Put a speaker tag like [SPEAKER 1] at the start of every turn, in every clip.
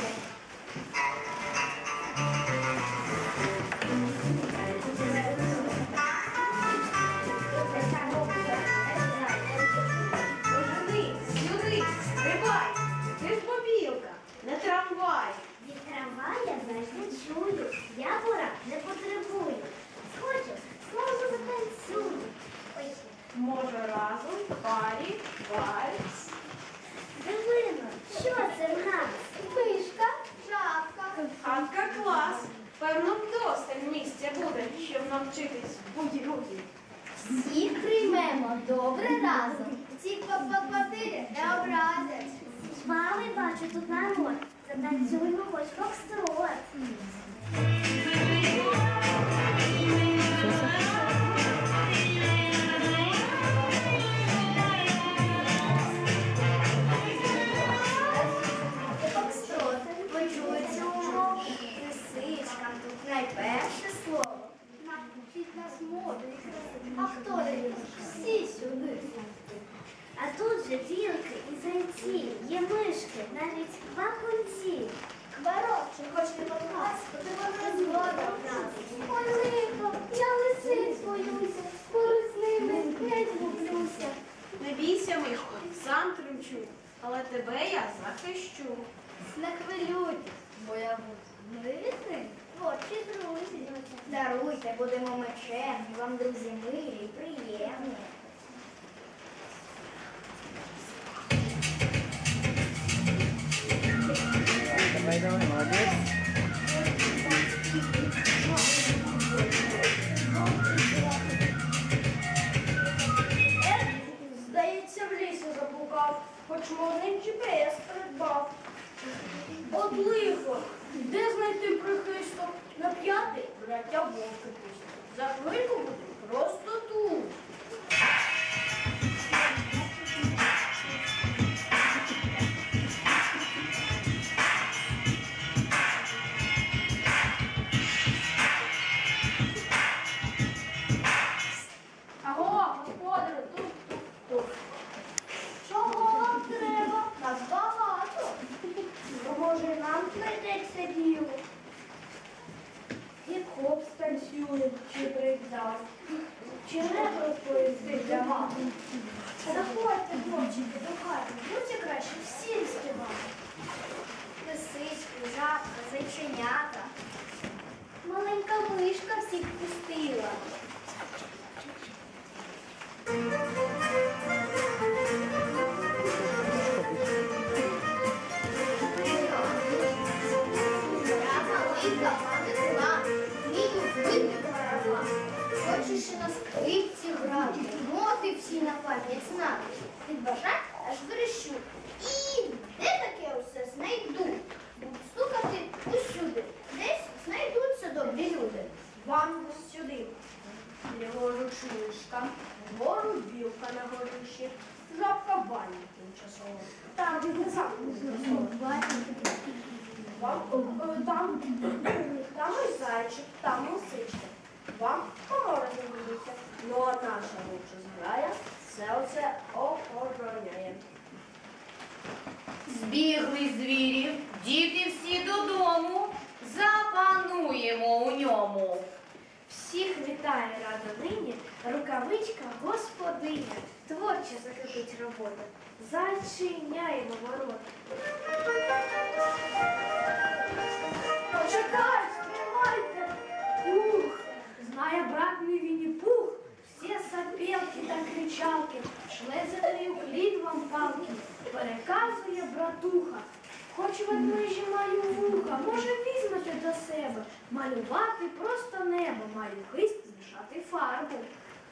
[SPEAKER 1] Thank you. бачу тут народ. Затанцюймо хоч фокстрот. що не хвилюйтесь, бо я буду мити, творчі друзі. Даруйте, будемо мечем, вам друзі милі.
[SPEAKER 2] хоч мовний GPS придбав. От лихо, де знайти прихисток? На п'ятий браття вовки пустить. За хвильку буде просто тут. Чи не розповісти для мами.
[SPEAKER 1] Заходьте, хлопчики, до хати, будьте краще всі співати. Лисички, жабка, зайченята. Маленька мишка всіх пустила. верещу. І де таке усе знайду? Буду стукати усюди. Десь знайдуться добрі люди.
[SPEAKER 2] Вам сюди. Ліворуч мишка, вгору білка на горищі, жабка бані тимчасово. Там тимчасово. Вам е, там, там і зайчик, там і лисичка. Вам комора не Ну а наша лучша збирає, все оце охороняє.
[SPEAKER 3] Збігли звірі, діти всі додому, запануємо у ньому.
[SPEAKER 4] Всіх вітає рада нині,
[SPEAKER 2] рукавичка господиня. Творче закипить робота. Зачиняємо ворота. Почекай, тримайте! Ух! Знає брат мій він пух, всі сопелки та кричалки, шле за нею клід вам палки переказує братуха. Хоч ведмежі маю вуха, може візьмете до себе, малювати просто небо, маю хист змішати фарбу.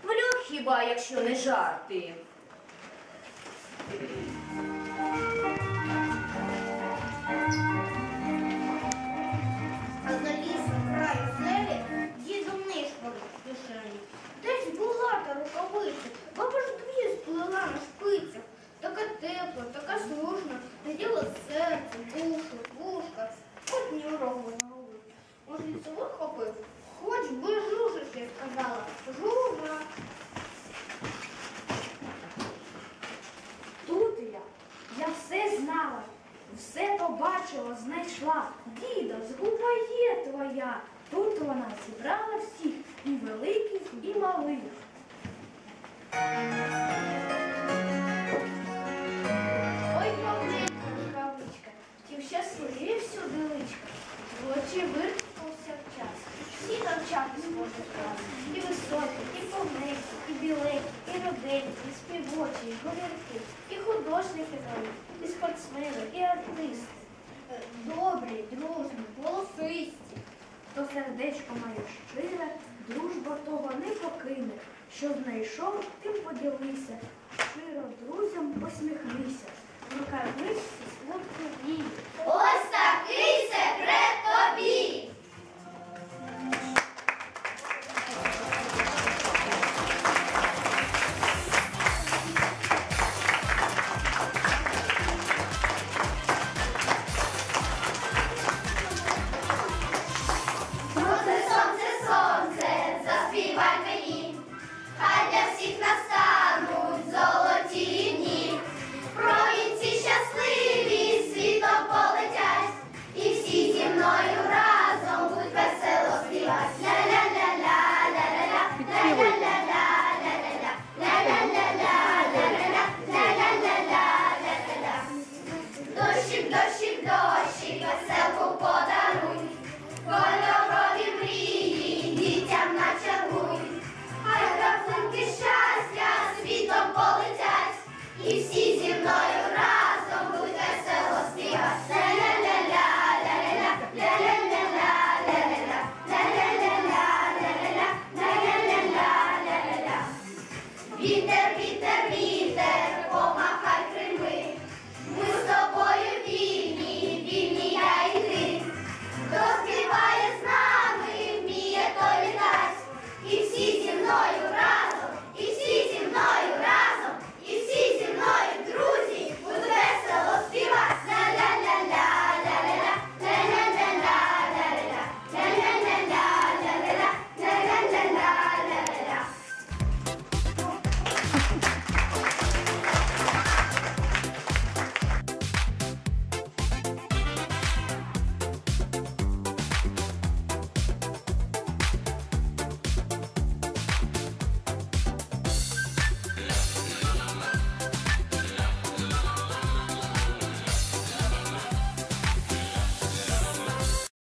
[SPEAKER 1] Влюб хіба, якщо не жарти.
[SPEAKER 2] Говірки, і художники дали, і спортсмени, і артисти. Е, Добрі, дружні, голосисті.
[SPEAKER 5] То сердечко моє щире, дружба того не покине. Що знайшов, тим поділися. Щиро друзям посміхнися. В рукавичці сладко віє.
[SPEAKER 2] Дощик, дощик, дощик,